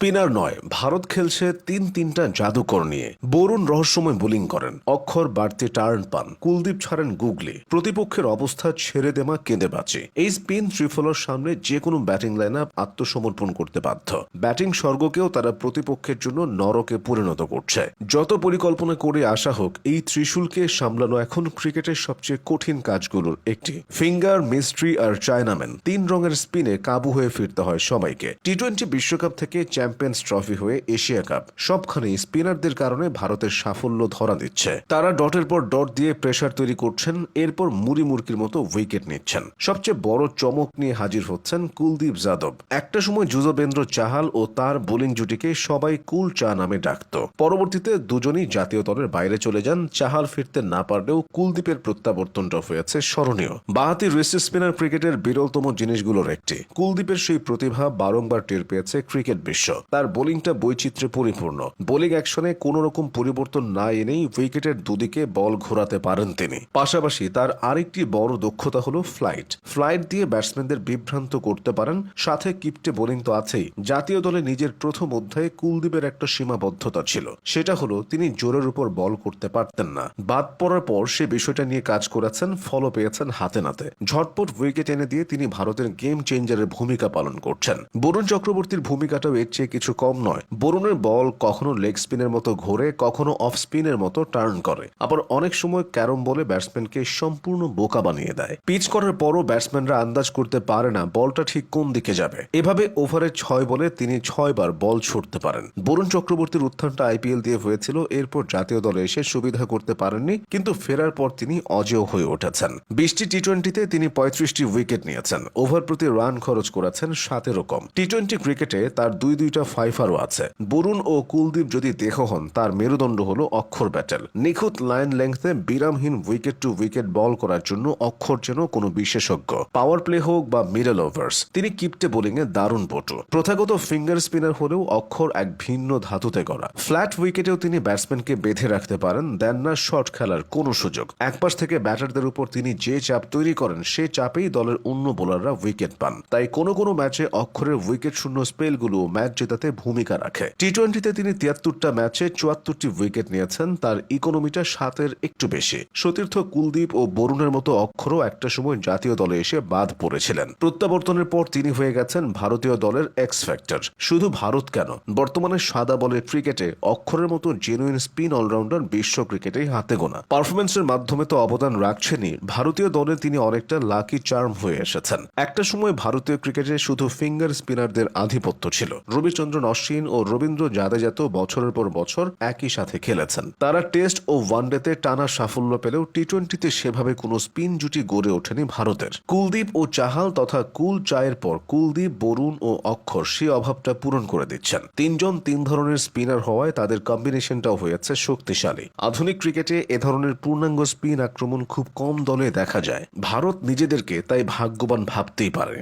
Spinner নয়, ভারত খেলছে তিন তিনটা জাদুকর নিয়ে। বরুণ রহস্যময় বোলিং করেন। অক্ষর বাড়তি টার্ন পান। কুলদীপ ছাড়েন গুগলি। প্রতিপক্ষের অবস্থা ছেড়ে দেমা কেঁদে বাঁচে এই স্পিন ত্রিফলার সামনে যে কোনো ব্যাটিং লাইন আপ আত্মসমর্পণ করতে বাধ্য। ব্যাটিং স্বর্গকেও তারা প্রতিপক্ষের জন্য নরকে পরিণত করছে। যত পরিকল্পনা করে আসা হোক, এই ত্রিশূলকে সামলানো এখন ক্রিকেটের সবচেয়ে কঠিন কাজগুলোর একটি। ফিঙ্গার মিস্ট্রি আর চায়নাম্যান তিন রঙের স্পিনে কাবু হয়ে ফিরতে হয় সবাইকে টি টোয়েন্টি বিশ্বকাপ থেকে চ্যাম্পিয়ন্স ট্রফি হয়ে এশিয়া কাপ। সবখানেই স্পিনারদের কারণে ভারতের সাফল্য ধরা দিচ্ছে। তারা ডটের পর ডট দিয়ে প্রেসার তৈরি করছেন, এরপর মুড়ি মুরকির মতো উইকেট নিচ্ছেন। সবচেয়ে বড় চমক নিয়ে হাজির হচ্ছেন কুলদীপ যাদব। একটা সময় যুজবেন্দ্র চাহাল ও তার বোলিং জুটিকে সবাই কুল চা নামে ডাকত। পরবর্তীতে দুজনই জাতীয় দলের বাইরে চলে যান। চাহাল ফিরতে না পারলেও কুলদীপের প্রত্যাবর্তনটা হয়েছে স্মরণীয়। বাহাতি রিস্ট স্পিনার ক্রিকেটের বিরলতম জিনিসগুলোর একটি। কুলদীপের সেই প্রতিভা বারংবার টের পেয়েছে ক্রিকেট বিশ্ব। তার বোলিংটা বৈচিত্র্যে পরিপূর্ণ। বোলিং অ্যাকশনে কোনো রকম পরিবর্তন না এনেই উইকেটের দুদিকে বল ঘোরাতে পারেন তিনি। পাশাপাশি তার আরেকটি বড় দক্ষতা হলো ফ্লাইট। ফ্লাইট দিয়ে ব্যাটসম্যানদের বিভ্রান্ত করতে পারেন, সাথে কিপটে বোলিং তো আছেই। জাতীয় দলে নিজের প্রথম অধ্যায়ে কুলদীপের একটা সীমাবদ্ধতা ছিল। সেটা হলো তিনি জোরের উপর বল করতে পারতেন না। বাদ পড়ার পর সে বিষয়টা নিয়ে কাজ করেছেন ফলো পেয়েছেন হাতে নাতে। ঝটপট উইকেট এনে দিয়ে তিনি ভারতের গেম চেঞ্জারের ভূমিকা পালন করছেন। বরুণ চক্রবর্তীর ভূমিকাটাও এর চেয়ে কিছু কম নয়। বরুণের বল কখনো লেগ স্পিনের মতো ঘোরে, কখনো অফ স্পিনের মতো টার্ন করে। আবার অনেক সময় ক্যারম বলে ব্যাটসম্যানকে সম্পূর্ণ বোকা বানিয়ে দেয়। পিচ করার পরও ব্যাটসম্যানরা আন্দাজ করতে পারে না বলটা ঠিক কোন দিকে যাবে। এভাবে ওভারে ছয় বলে তিনি ছয়বার বল ছুটতে পারেন। বরুণ চক্রবর্তীর উত্থানটা আইপিএল দিয়ে হয়েছিল। এরপর জাতীয় দলে এসে সুবিধা করতে পারেননি, কিন্তু ফেরার পর তিনি অজেয় হয়ে উঠেছেন। বিশটি টি টোয়েন্টিতে তিনি পঁয়ত্রিশটি উইকেট নিয়েছেন। ওভার প্রতি রান খরচ করেছেন সাতেরো কম। টি টোয়েন্টি ক্রিকেটে তার দুই দুইটা ফাইফারও আছে। বরুণ ও কুলদীপ যদি দেহ হন, তার মেরুদণ্ড হলো অক্ষর ব্যাটেল। নিখুঁত লাইন লেংথে বিরামহীন উইকেট টু উইকেট বল করার জন্য অক্ষর যেন কোনো বিশেষজ্ঞ। পাওয়ার প্লে হোক বা মিডল ওভার্স, তিনি কিপটে বোলিং এ দারুণ পটু প্রথাগত ফিঙ্গার স্পিনার হলেও অক্ষর এক ভিন্ন ধাতুতে গড়া। ফ্ল্যাট উইকেটেও তিনি ব্যাটসম্যানকে বেঁধে রাখতে পারেন, দেন না শর্ট খেলার কোনো সুযোগ। একপাশ থেকে ব্যাটারদের উপর তিনি যে চাপ তৈরি করেন, সে চাপেই দলের অন্য বোলাররা উইকেট পান। তাই কোনো কোনো ম্যাচে অক্ষরের উইকেট শূন্য স্পেলগুলো ম্যাচ জেতাতে ভূমিকা রাখে। টি টোয়েন্টিতে তিনি তিয়াত্তরটা ম্যাচে চুয়াত্তরটি উইকেট নিয়েছেন, তার ইকোনমিটা সাতের একটু বেশি। সতীর্থ কুলদীপ ও বরুণের মতো অক্ষরও একটা সময় জাতীয় দলে এসে বাদ পড়েছিলেন। প্রত্যাবর্তনের পর তিনি হয়ে গেছেন ভারতীয় দলের এক্স ফ্যাক্টর শুধু ভারত কেন? বর্তমানে সাদা বলের ক্রিকেটে অক্ষরের মতো জেনুইন স্পিন অলরাউন্ডার বিশ্ব ক্রিকেটেই হাতে গোনা। পারফরমেন্সের মাধ্যমে তো অবদান রাখছেনই। ভারতীয় দলে তিনি অনেকটা লাকি চার্ম হয়ে এসেছেন। একটা সময় ভারতীয় ক্রিকেটে শুধু ফিঙ্গার স্পিনারদের আধিপত্য ছিল। রবিচন্দ্রন অশ্বিন ও রবীন্দ্র জাদেজা তো বছরের পর বছর একই সাথে খেলেছেন। তারা টেস্ট ও ওয়ানডেতে টানা সাফল্য পেলেও টি টোয়েন্টিতে সেভাবে কোনো স্পিন জুটি গড়ে ওঠেনি ভারতের। কুলদীপ ও চাহাল তথা কুল চায়ের পর কুলদীপ, বরুণ ও অক্ষর সে অভাবটা পূরণ করে দিচ্ছেন। তিনজন তিন ধরনের স্পিনার হওয়ায় তাদের কম্বিনেশনটাও হয়েছে শক্তিশালী। আধুনিক ক্রিকেটে এ ধরনের পূর্ণাঙ্গ স্পিন আক্রমণ খুব কম দলে দেখা যায়। ভারত নিজেদেরকে তাই ভাগ্যবান ভাবতেই পারে।